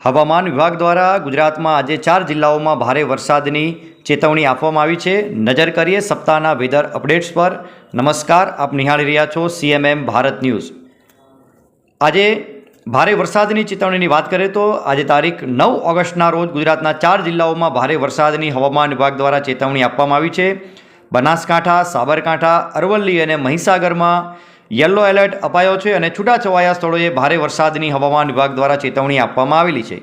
હવામાન વિભાગ દ્વારા ગુજરાતમાં આજે ચાર જિલ્લાઓમાં ભારે વરસાદની ચેતવણી આપવામાં આવી છે. નજર કરીએ સપ્તાહના વેધર અપડેટ્સ પર. નમસ્કાર, આપ નિહાળી રહ્યા છો સીએમએમ ભારત ન્યૂઝ. આજે ભારે વરસાદની ચેતવણીની વાત કરીએ તો આજે તારીખ નવ ઓગસ્ટના રોજ ગુજરાતના ચાર જિલ્લાઓમાં ભારે વરસાદની હવામાન વિભાગ દ્વારા ચેતવણી આપવામાં આવી છે. બનાસકાંઠા, સાબરકાંઠા, અરવલ્લી અને મહીસાગરમાં યલો એલર્ટ અપાયો છે અને છૂટાછવાયા સ્થળોએ ભારે વરસાદની હવામાન વિભાગ દ્વારા ચેતવણી આપવામાં આવેલી છે.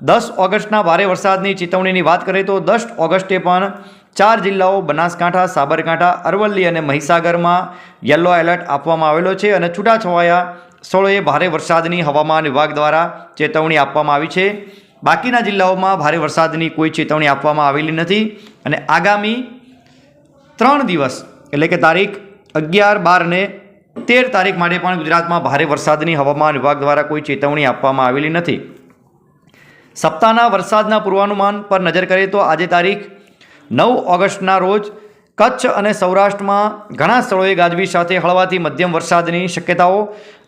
દસ ઓગસ્ટના ભારે વરસાદની ચેતવણીની વાત કરીએ તો દસ ઓગસ્ટે પણ ચાર જિલ્લાઓ બનાસકાંઠા, સાબરકાંઠા, અરવલ્લી અને મહીસાગરમાં યલો એલર્ટ આપવામાં આવેલો છે અને છૂટાછવાયા સ્થળોએ ભારે વરસાદની હવામાન વિભાગ દ્વારા ચેતવણી આપવામાં આવી છે. બાકીના જિલ્લાઓમાં ભારે વરસાદની કોઈ ચેતવણી આપવામાં આવેલી નથી અને આગામી ત્રણ દિવસ, એટલે કે તારીખ અગિયાર બાર અને તેર તારીખ માટે પણ ગુજરાતમાં ભારે વરસાદની હવામાન વિભાગ દ્વારા કોઈ ચેતવણી આપવામાં આવેલી નથી. સપ્તાહના વરસાદના પૂર્વાનુમાન પર નજર કરીએ તો આજે તારીખ નવ ઓગસ્ટના રોજ કચ્છ અને સૌરાષ્ટ્રમાં ઘણા સ્થળોએ ગાજવીજ સાથે હળવાથી મધ્યમ વરસાદની શક્યતાઓ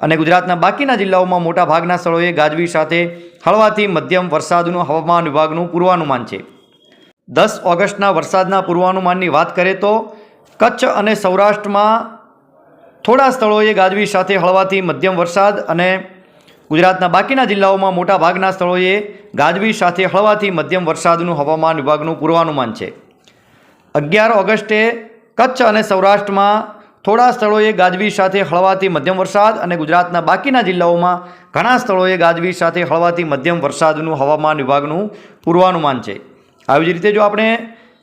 અને ગુજરાતના બાકીના જિલ્લાઓમાં મોટા ભાગના સ્થળોએ ગાજવીજ સાથે હળવાથી મધ્યમ વરસાદનું હવામાન વિભાગનું પૂર્વાનુમાન છે. દસ ઓગસ્ટના વરસાદના પૂર્વાનુમાનની વાત કરીએ તો કચ્છ અને સૌરાષ્ટ્રમાં થોડા સ્થળોએ ગાજવીજ સાથે હળવાથી મધ્યમ વરસાદ અને ગુજરાતના બાકીના જિલ્લાઓમાં મોટા ભાગના સ્થળોએ ગાજવીજ સાથે હળવાથી મધ્યમ વરસાદનું હવામાન વિભાગનું પૂર્વાનુમાન છે. અગિયાર ઓગસ્ટે કચ્છ અને સૌરાષ્ટ્રમાં થોડા સ્થળોએ ગાજવીજ સાથે હળવાથી મધ્યમ વરસાદ અને ગુજરાતના બાકીના જિલ્લાઓમાં ઘણા સ્થળોએ ગાજવીજ સાથે હળવાથી મધ્યમ વરસાદનું હવામાન વિભાગનું પૂર્વાનુમાન છે. આવી જ રીતે જો આપણે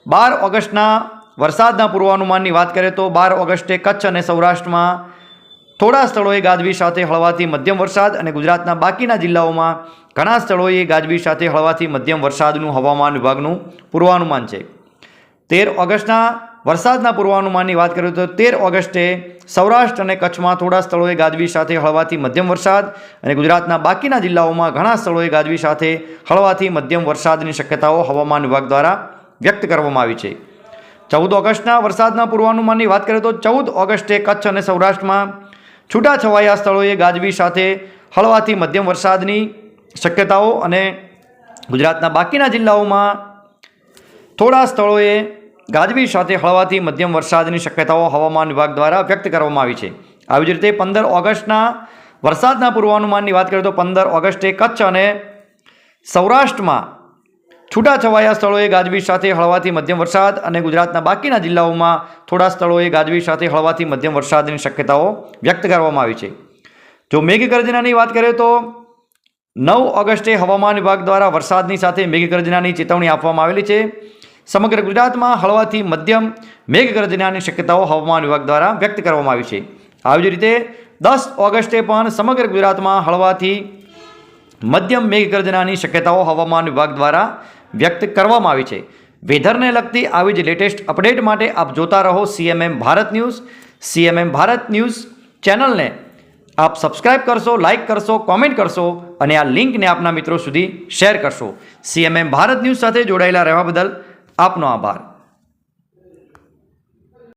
બાર ઓગસ્ટના વરસાદના પૂર્વાનુમાનની વાત કરીએ તો બાર ઓગસ્ટે કચ્છ અને સૌરાષ્ટ્રમાં થોડા સ્થળોએ ગાજવી સાથે હળવાથી મધ્યમ વરસાદ અને ગુજરાતના બાકીના જિલ્લાઓમાં ઘણા સ્થળોએ ગાજવી સાથે હળવાથી મધ્યમ વરસાદનું હવામાન વિભાગનું પૂર્વાનુમાન છે. તેર ઓગસ્ટના વરસાદના પૂર્વાનુમાનની વાત કરીએ તો તેર ઓગસ્ટે સૌરાષ્ટ્ર અને કચ્છમાં થોડા સ્થળોએ ગાજવી સાથે હળવાથી મધ્યમ વરસાદ અને ગુજરાતના બાકીના જિલ્લાઓમાં ઘણા સ્થળોએ ગાજવી સાથે હળવાથી મધ્યમ વરસાદની શક્યતાઓ હવામાન વિભાગ દ્વારા વ્યક્ત કરવામાં આવી છે. ચૌદ ઓગસ્ટના વરસાદના પૂર્વાનુમાનની વાત કરીએ તો ચૌદ ઓગસ્ટે કચ્છ અને સૌરાષ્ટ્રમાં છૂટાછવાયા સ્થળોએ ગાજવી સાથે હળવાથી મધ્યમ વરસાદની શક્યતાઓ અને ગુજરાતના બાકીના જિલ્લાઓમાં થોડા સ્થળોએ ગાજવી સાથે હળવાથી મધ્યમ વરસાદની શક્યતાઓ હવામાન વિભાગ દ્વારા વ્યક્ત કરવામાં આવી છે. આવી જ રીતે પંદર ઓગસ્ટના વરસાદના પૂર્વાનુમાનની વાત કરીએ તો પંદર ઓગસ્ટે કચ્છ અને સૌરાષ્ટ્રમાં છૂટાછવાયા સ્થળોએ ગાજવીજ સાથે હળવાથી મધ્યમ વરસાદ અને ગુજરાતના બાકીના જિલ્લાઓમાં થોડા સ્થળોએ ગાજવીજ સાથે હળવાથી મધ્યમ વરસાદની શક્યતાઓ વ્યક્ત કરવામાં આવી છે. જો મેઘગર્જનાની વાત કરીએ તો નવ ઓગસ્ટે હવામાન વિભાગ દ્વારા વરસાદની સાથે મેઘગર્જનાની ચેતવણી આપવામાં આવેલી છે. સમગ્ર ગુજરાતમાં હળવાથી મધ્યમ મેઘગર્જનાની શક્યતાઓ હવામાન વિભાગ દ્વારા વ્યક્ત કરવામાં આવી છે. આવી જ રીતે દસ ઓગસ્ટે પણ સમગ્ર ગુજરાતમાં હળવાથી મધ્યમ મેઘગર્જનાની શક્યતાઓ હવામાન વિભાગ દ્વારા વ્યક્ત કરવામાં આવી છે. વેધરને લગતી આવી જ લેટેસ્ટ અપડેટ માટે આપ જોતા રહો CMM Bharat news. CMM Bharat news ચેનલને આપ સબસ્ક્રાઇબ કરશો, લાઇક કરશો, કોમેન્ટ કરશો અને આ લિંકને આપના મિત્રો સુધી શેર કરશો. સીએમએમ ભારત ન્યૂઝ સાથે જોડાયેલા રહેવા બદલ આપનો આભાર.